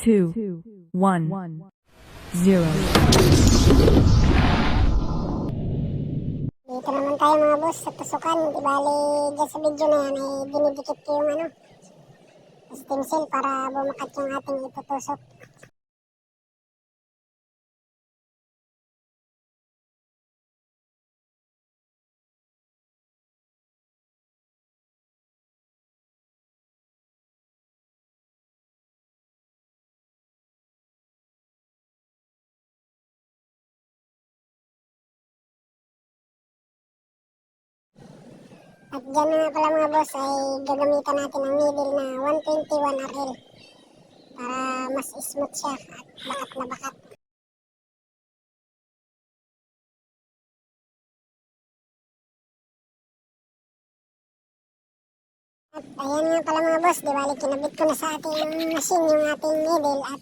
two, one, zero. Dito naman tayo mga boss sa tusukan. Di bali dyan sa video na yan ay dinidikit ko yung ano, cell para bumakat yung ating itutusok. At dyan na pala mga boss ay gagamitan natin ang needle na 121 RL para mas smooth siya at bakat na bakat. At ayan nga pala mga boss, di bali kinabit ko na sa ating machine yung ating needle at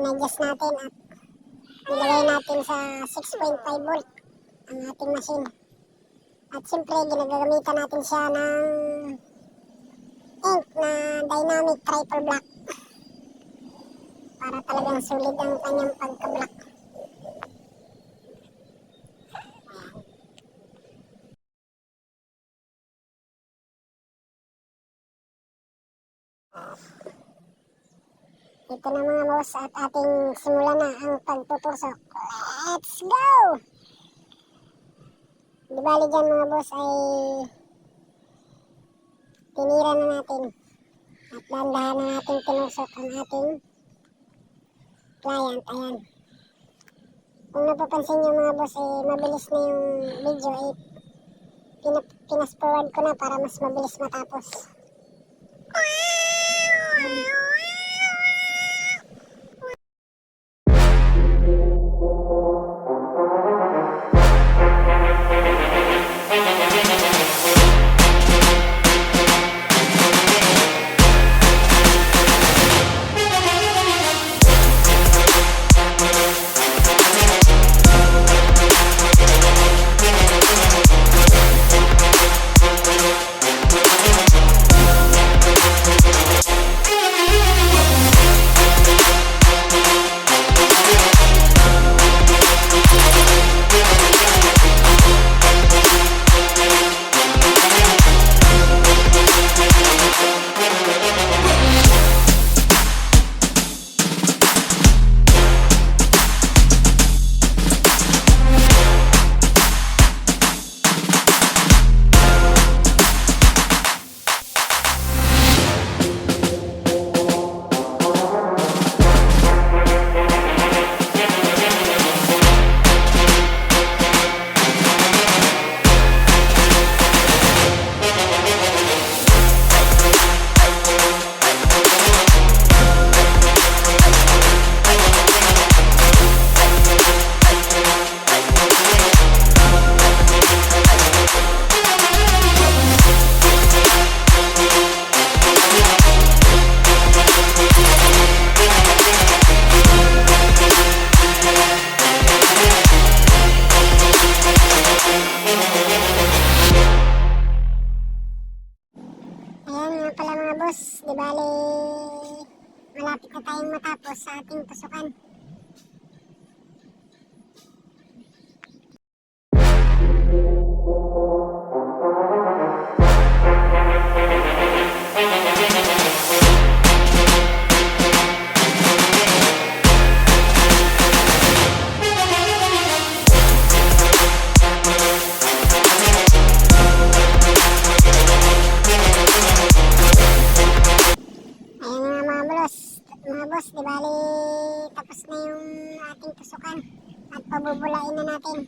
in-adjust natin at nilagay natin sa 6.5 volt ang ating machine. At siyempre, ginagamitan natin siya ng ink na dynamic triple black para talagang sulit ang kanyang pagka-black. Ito na mga boss at ating simulan na ang pagtutusok. Let's go! Di bali dyan mga boss ay tinira na natin at dahan-dahan na natin tinusok ang ating client. Ayan. Kung napapansin nyo mga boss ay mabilis na yung video ay pina- pinas forward ko na para mas mabilis matapos. Malapit na tayong matapos sa ating tusukan. Boss, di bali tapos na yung ating tusukan at pabubulain na natin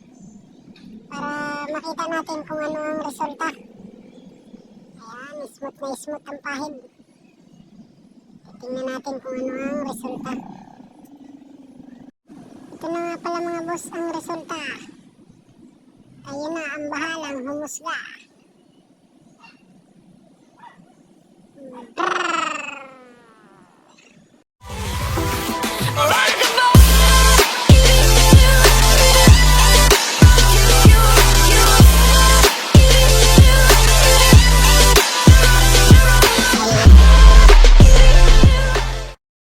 para makita natin kung ano ang resulta. Ayan, smooth na smooth ang pahid. Tingnan natin kung ano ang resulta. Ito na nga pala mga boss ang resulta. Kayo na ang bahalang humusga.